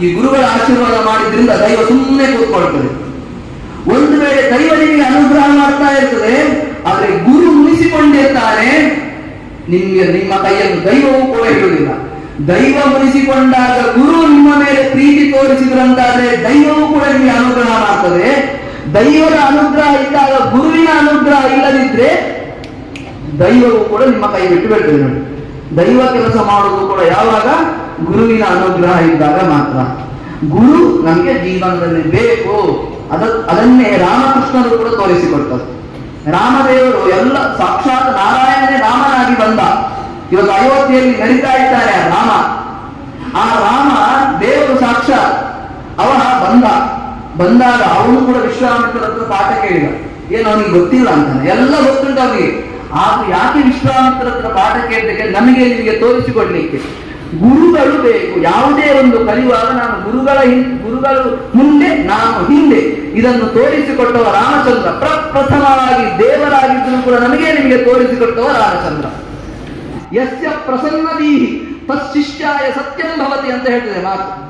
ಈ ಗುರುಗಳ ಆಶೀರ್ವಾದ ಮಾಡಿದ್ರಿಂದ ದೈವ ಸುಮ್ಮನೆ ಕೂತ್ಕೊಳ್ತದೆ. ಒಂದು ವೇಳೆ ದೈವ ನಿಮಗೆ ಅನುಗ್ರಹ ಮಾಡ್ತಾ ಇರ್ತದೆ, ಆದ್ರೆ ಗುರು ಮುನಿಸಿಕೊಂಡಿರ್ತಾನೆ, ನಿಮ್ಗೆ ನಿಮ್ಮ ಕೈಯನ್ನು ದೈವವೂ ಕೂಡ ಇರುವುದಿಲ್ಲ ದೈವ ಮುನಿಸಿಕೊಂಡಾಗ ಗುರು ನಿಮ್ಮ ಮೇಲೆ ಪ್ರೀತಿ ತೋರಿಸಿದ್ರಂತಾದ್ರೆ ದೈವವೂ ಕೂಡ ನಿಮಗೆ ಅನುಗ್ರಹ ಮಾಡ್ತದೆ. ದೈವದ ಅನುಗ್ರಹ ಇದ್ದಾಗ ಗುರುವಿನ ಅನುಗ್ರಹ ಇಲ್ಲದಿದ್ರೆ ದೈವವು ಕೂಡ ನಿಮ್ಮ ಕೈ ಬಿಟ್ಟು ಬಿಡ್ತದೆ ನೋಡಿ. ದೈವ ಕೆಲಸ ಮಾಡುವುದು ಕೂಡ ಯಾವಾಗ? ಗುರುವಿನ ಅನುಗ್ರಹ ಇದ್ದಾಗ ಮಾತ್ರ. ಗುರು ನಮಗೆ ಜೀವನದಲ್ಲಿ ಬೇಕು. ಅದ ಅದನ್ನೇ ರಾಮಕೃಷ್ಣರು ಕೂಡ ತೋರಿಸಿಕೊಡ್ತಾರೆ ರಾಮದೇವರು ಎಲ್ಲ ಸಾಕ್ಷಾತ್ ನಾರಾಯಣನೇ ರಾಮನಾಗಿ ಬಂದ. ಇವತ್ತು ಅಯೋಧ್ಯೆಯಲ್ಲಿ ನಡೀತಾ ಇದ್ದಾರೆ ರಾಮ. ಆ ರಾಮ ದೇವರು ಸಾಕ್ಷಾತ್ ಅವ ಬಂದ. ಬಂದಾಗ ಅವನು ಕೂಡ ವಿಶ್ವಾಮಿತ್ರ ಹತ್ರ ಪಾಠ ಕೇಳಿದ. ಏನು ಅವನಿಗೆ ಗೊತ್ತಿಲ್ಲ ಅಂತಾನೆ. ಎಲ್ಲ ಗೊತ್ತುಂಟು ಅವನಿಗೆ. ಆದ್ರೂ ಯಾಕೆ ವಿಶ್ವಾಮಿತ್ರ ಹತ್ರ ಪಾಠ ಕೇಳಿದಕ್ಕೆ ನಮಗೆ ನಿಮಗೆ ತೋರಿಸಿಕೊಡ್ಲಿಕ್ಕೆ? ಗುರುಗಳು ಬೇಕು ಯಾವುದೇ ಒಂದು ಕಲಿಯುವಾಗ ನಾನು ಗುರುಗಳ ಹಿಂ- ಗುರುಗಳು ಮುಂದೆ, ನಾನು ಹಿಂದೆ. ಇದನ್ನು ತೋರಿಸಿಕೊಟ್ಟವ ರಾಮಚಂದ್ರ. ಪ್ರಪ್ರಥಮವಾಗಿ ದೇವರಾಗಿದ್ದರೂ ಕೂಡ ನಮಗೆ ನಿಮಗೆ ತೋರಿಸಿಕೊಟ್ಟವ ರಾಮಚಂದ್ರ. ಯಸ್ಯ ಪ್ರಸನ್ನದೀ ತತ್ಶಿಷ್ಯಾಯ ಸತ್ಯಂ ಭವತಿ ಅಂತ ಹೇಳ್ತದೆ ಮಾತು.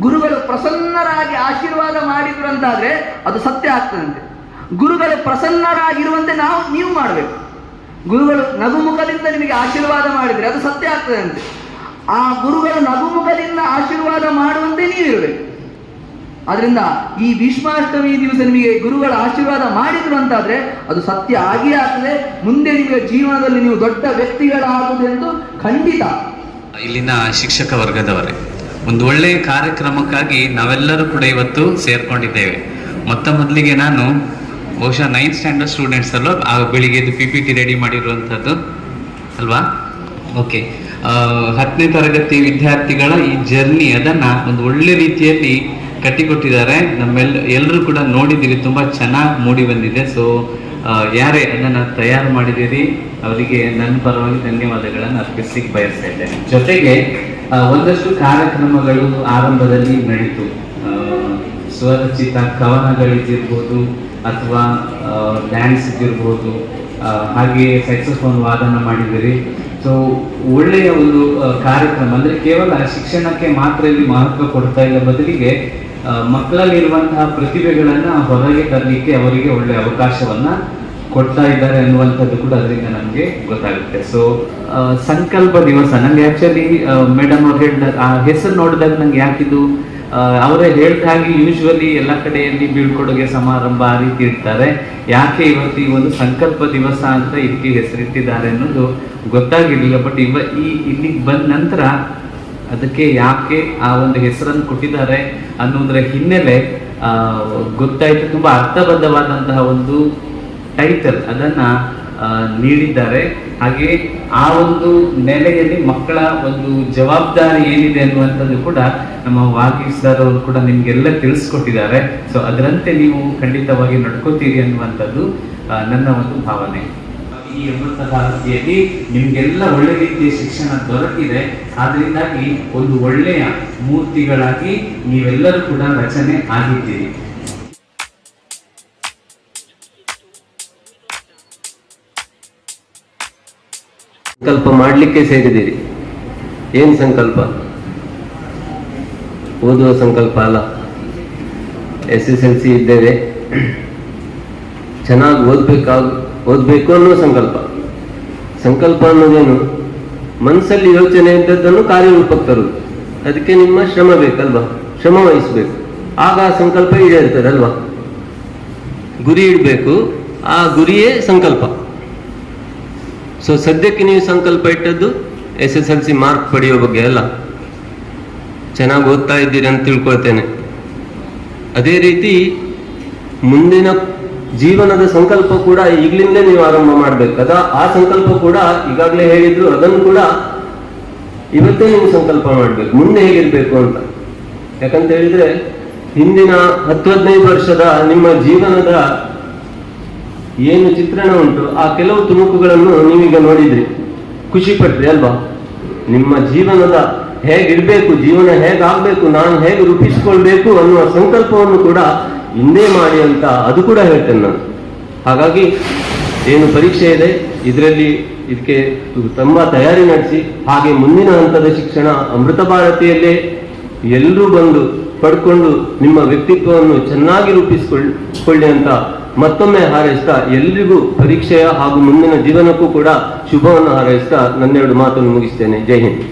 ಗುರುಗಳು ಪ್ರಸನ್ನರಾಗಿ ಆಶೀರ್ವಾದ ಮಾಡಿದ್ರು ಅಂತಾದ್ರೆ ಅದು ಸತ್ಯ ಆಗ್ತದಂತೆ. ಗುರುಗಳು ಪ್ರಸನ್ನರಾಗಿರುವಂತೆ ನಾವು, ನೀವು ಮಾಡಬೇಕು. ಗುರುಗಳು ನಗುಮುಖದಿಂದ ನಿಮಗೆ ಆಶೀರ್ವಾದ ಮಾಡಿದ್ರೆ ಅದು ಸತ್ಯ ಆಗ್ತದಂತೆ. ಆ ಗುರುಗಳ ನಗುಮುಖದಿಂದ ಆಶೀರ್ವಾದ ಮಾಡುವಂತೆ ನೀವಿರಬೇಕು. ಆದ್ರಿಂದ ಈ ಭೀಷ್ಮಾಷ್ಟಮಿ ದಿವಸ ನಿಮಗೆ ಗುರುಗಳ ಆಶೀರ್ವಾದ ಮಾಡಿದ್ರು ಅಂತಾದ್ರೆ ಅದು ಸತ್ಯ ಆಗಿಯೇ ಆಗ್ತದೆ. ಮುಂದೆ ನಿಮಗೆ ಜೀವನದಲ್ಲಿ ನೀವು ದೊಡ್ಡ ವ್ಯಕ್ತಿಗಳಾಗುವುದೆಂದು ಖಂಡಿತ. ಇಲ್ಲಿನ ಶಿಕ್ಷಕ ವರ್ಗದವರೇ, ಒಂದು ಒಳ್ಳೆಯ ಕಾರ್ಯಕ್ರಮಕ್ಕಾಗಿ ನಾವೆಲ್ಲರೂ ಕೂಡ ಇವತ್ತು ಸೇರ್ಕೊಂಡಿದ್ದೇವೆ. ಮೊತ್ತ ಮೊದಲಿಗೆ ನಾನು ಬಹುಶಃ ನೈನ್ತ್ ಸ್ಟ್ಯಾಂಡರ್ಡ್ ಸ್ಟೂಡೆಂಟ್ಸ್ ಅಲ್ಲೋ ಆ ಬೆಳಿಗ್ಗೆದು ಪಿ ಪಿ ಟಿ ರೆಡಿ ಮಾಡಿರುವಂಥದ್ದು ಅಲ್ವಾ? ಓಕೆ. ಹತ್ತನೇ ತರಗತಿ ವಿದ್ಯಾರ್ಥಿಗಳ ಈ ಜರ್ನಿ ಅದನ್ನ ಒಂದು ಒಳ್ಳೆ ರೀತಿಯಲ್ಲಿ ಕಟ್ಟಿಕೊಟ್ಟಿದ್ದಾರೆ. ನಮ್ಮೆಲ್ ಎಲ್ಲರೂ ಕೂಡ ನೋಡಿದ್ದೀರಿ, ತುಂಬ ಚೆನ್ನಾಗಿ ಮೂಡಿ ಬಂದಿದೆ. ಸೊ ಯಾರೇ ಅದನ್ನು ತಯಾರು ಮಾಡಿದ್ದೀರಿ, ಅವರಿಗೆ ನನ್ನ ಪರವಾಗಿ ಧನ್ಯವಾದಗಳನ್ನು ಅರ್ಪಿಸಲಿಕ್ಕೆ ಬಯಸ್ತಾ ಜೊತೆಗೆ ಒಂದಷ್ಟು ಕಾರ್ಯಕ್ರಮಗಳು ಆರಂಭದಲ್ಲಿ ನಡೀತು. ಸ್ವರಚಿತ ಕವನಗಳಿದ್ದಿರ್ಬೋದು ಅಥವಾ ಡ್ಯಾನ್ಸ್ ಇದ್ದಿರ್ಬೋದು ಹಾಗೆಯೇ ಹಾಗೆ ಸೆಕ್ಸೋಫೋನ್ ವಾದನ ಮಾಡಿದಿರಿ ಸೊ ಒಳ್ಳೆಯ ಒಂದು ಕಾರ್ಯಕ್ರಮ, ಅಂದ್ರೆ ಕೇವಲ ಶಿಕ್ಷಣಕ್ಕೆ ಮಾತ್ರ ಇಲ್ಲಿ ಮಹತ್ವ ಕೊಡ್ತಾ ಇಲ್ಲ ಬದಲಿಗೆ ಮಕ್ಕಳಲ್ಲಿರುವಂತಹ ಪ್ರತಿಭೆಗಳನ್ನು ಹೊರಗೆ ತರಲಿಕ್ಕೆ ಅವರಿಗೆ ಒಳ್ಳೆಯ ಅವಕಾಶವನ್ನ ಕೊಡ್ತಾ ಇದ್ದಾರೆ ಅನ್ನುವಂಥದ್ದು ಕೂಡ ಅದರಿಂದ ನಮಗೆ ಗೊತ್ತಾಗುತ್ತೆ. ಸೊ ಸಂಕಲ್ಪ ದಿವಸ ನನಗೆ ಆ್ಯಕ್ಚುಲಿ ಮೇಡಮ್ ಅವ್ರು ಹೇಳಿದಾಗ ಆ, ಹೆಸರು ನೋಡಿದಾಗ ನಂಗೆ ಯಾಕಿದು ಅವರೇ ಹೇಳ್ದ ಹಾಗೆ ಯೂಶ್ವಲಿ ಎಲ್ಲ ಕಡೆಯಲ್ಲಿ ಬೀಳ್ಕೊಡುಗೆ ಸಮಾರಂಭ ಆ ರೀತಿ ಇರ್ತಾರೆ ಯಾಕೆ ಇವತ್ತು ಈ ಒಂದು ಸಂಕಲ್ಪ ದಿವಸ ಅಂತ ಇದಕ್ಕೆ ಹೆಸರಿಟ್ಟಿದ್ದಾರೆ ಅನ್ನೋದು ಗೊತ್ತಾಗಿರಲಿಲ್ಲ ಬಟ್ ಇವ ಈ ಇಲ್ಲಿಗೆ ಬಂದ ನಂತರ ಅದಕ್ಕೆ ಯಾಕೆ ಆ ಒಂದು ಹೆಸರನ್ನು ಕೊಟ್ಟಿದ್ದಾರೆ ಅನ್ನೋದರ ಹಿನ್ನೆಲೆ ಗೊತ್ತಾಯಿತು. ತುಂಬಾ ಅರ್ಥಬದ್ಧವಾದಂತಹ ಒಂದು ಟೈಟಲ್ ಅದನ್ನ ನೀಡಿದ್ದಾರೆ. ಹಾಗೆ ಆ ಒಂದು ನೆಲೆಯಲ್ಲಿ ಮಕ್ಕಳ ಒಂದು ಜವಾಬ್ದಾರಿ ಏನಿದೆ ಅನ್ನುವಂಥದ್ದು ಕೂಡ ನಮ್ಮ ವಾಗೀಶ್ ಸರ್ ಅವರು ಕೂಡ ನಿಮಗೆಲ್ಲ ತಿಳಿಸ್ಕೊಟ್ಟಿದ್ದಾರೆ. ಸೊ ಅದರಂತೆ ನೀವು ಖಂಡಿತವಾಗಿ ನಡ್ಕೋತೀರಿ ಅನ್ನುವಂಥದ್ದು ನನ್ನ ಒಂದು ಭಾವನೆ. ಈ ಅಮೃತ ಭಾರತಿಯಲ್ಲಿ ನಿಮಗೆಲ್ಲ ಒಳ್ಳೆ ರೀತಿಯ ಶಿಕ್ಷಣ ದೊರಕಿದೆ. ಆದ್ರಿಂದಾಗಿ ಒಂದು ಒಳ್ಳೆಯ ಮೂರ್ತಿಗಳಾಗಿ ನೀವೆಲ್ಲರೂ ಕೂಡ ರಚನೆ ಆಗಿದ್ದೀರಿ. ಸಂಕಲ್ಪ ಮಾಡಲಿಕ್ಕೆ ಸೇರಿದ್ದೀರಿ. ಏನು ಸಂಕಲ್ಪ? ಓದುವ ಸಂಕಲ್ಪ ಅಲ್ಲ. ಎಸ್ ಎಸ್ ಎಲ್ ಸಿ ಇದ್ದೇವೆ. ಚೆನ್ನಾಗಿ ಓದ್ಬೇಕಾಗ, ಓದಬೇಕು ಅನ್ನೋ ಸಂಕಲ್ಪ. ಸಂಕಲ್ಪ ಅನ್ನೋದೇನು? ಮನಸ್ಸಲ್ಲಿ ಯೋಚನೆ ಇದ್ದದ್ದನ್ನು ಕಾರ್ಯರೂಪಕ್ಕೆ ತರುವುದು ಅದಕ್ಕೆ ನಿಮ್ಮ ಶ್ರಮ ಬೇಕಲ್ವಾ? ಶ್ರಮ ವಹಿಸ್ಬೇಕು. ಆಗ ಆ ಸಂಕಲ್ಪ ಈಡೇರ್ತದೆ ಅಲ್ವಾ ಗುರಿ ಇಡಬೇಕು. ಆ ಗುರಿಯೇ ಸಂಕಲ್ಪ. ಸೊ ಸದ್ಯಕ್ಕೆ ನೀವು ಸಂಕಲ್ಪ ಇಟ್ಟದ್ದು S S L C mark ಪಡೆಯೋ ಬಗ್ಗೆ ಅಲ್ಲ. ಚೆನ್ನಾಗಿ ಓದ್ತಾ ಇದ್ದೀರಿ ಅಂತ ತಿಳ್ಕೊಳ್ತೇನೆ. ಅದೇ ರೀತಿ ಮುಂದಿನ ಜೀವನದ ಸಂಕಲ್ಪ ಕೂಡ ಈಗಲಿಂದ ನೀವು ಆರಂಭ ಮಾಡಬೇಕು. ಅದ ಆ ಸಂಕಲ್ಪ ಕೂಡ ಈಗಾಗಲೇ ಹೇಳಿದ್ರು, ಅದನ್ನು ಕೂಡ ಇವತ್ತೇ ನೀವು ಸಂಕಲ್ಪ ಮಾಡ್ಬೇಕು. ಮುಂದೆ ಹೇಗಿರ್ಬೇಕು ಅಂತ. ಯಾಕಂತ ಹೇಳಿದ್ರೆ ಹಿಂದಿನ ಹತ್ತು ಹದಿನೈದು ವರ್ಷದ ನಿಮ್ಮ ಜೀವನದ ಏನು ಚಿತ್ರಣ ಉಂಟು, ಆ ಕೆಲವು ತುಣುಕುಗಳನ್ನು ನೀವೀಗ ನೋಡಿದ್ರಿ. ಖುಷಿ ಪಟ್ರಿ ಅಲ್ವಾ? ನಿಮ್ಮ ಜೀವನದ ಹೇಗಿರ್ಬೇಕು, ಜೀವನ ಹೇಗಾಗಬೇಕು, ನಾನು ಹೇಗೆ ರೂಪಿಸಿಕೊಳ್ಬೇಕು ಅನ್ನುವ ಸಂಕಲ್ಪವನ್ನು ಕೂಡ ಹಿಂದೆ ಮಾಡಿ ಅಂತ ಅದು ಕೂಡ ಹೇಳ್ತೇನೆ ನಾನು. ಹಾಗಾಗಿ ಏನು ಪರೀಕ್ಷೆ ಇದೆ, ಇದರಲ್ಲಿ ಇದಕ್ಕೆ ತುಂಬ ತಯಾರಿ ನಡೆಸಿ, ಹಾಗೆ ಮುಂದಿನ ಹಂತದ ಶಿಕ್ಷಣ ಅಮೃತ ಭಾರತಿಯಲ್ಲೇ ಎಲ್ಲರೂ ಬಂದು ಪಡ್ಕೊಂಡು ನಿಮ್ಮ ವ್ಯಕ್ತಿತ್ವವನ್ನು ಚೆನ್ನಾಗಿ ರೂಪಿಸಿಕೊಳ್ಳಿ ಅಂತ ಮತ್ತೊಮ್ಮೆ ಹಾರೈಸ್ತಾ ಎಲ್ರಿಗೂ ಪರೀಕ್ಷೆಯ ಹಾಗೂ ಮುಂದಿನ ಜೀವನಕ್ಕೂ ಕೂಡ ಶುಭವನ್ನು ಹಾರೈಸ್ತಾ ನನ್ನೆರಡು ಮಾತನ್ನು ಮುಗಿಸ್ತೇನೆ. ಜೈ ಹಿಂದ್.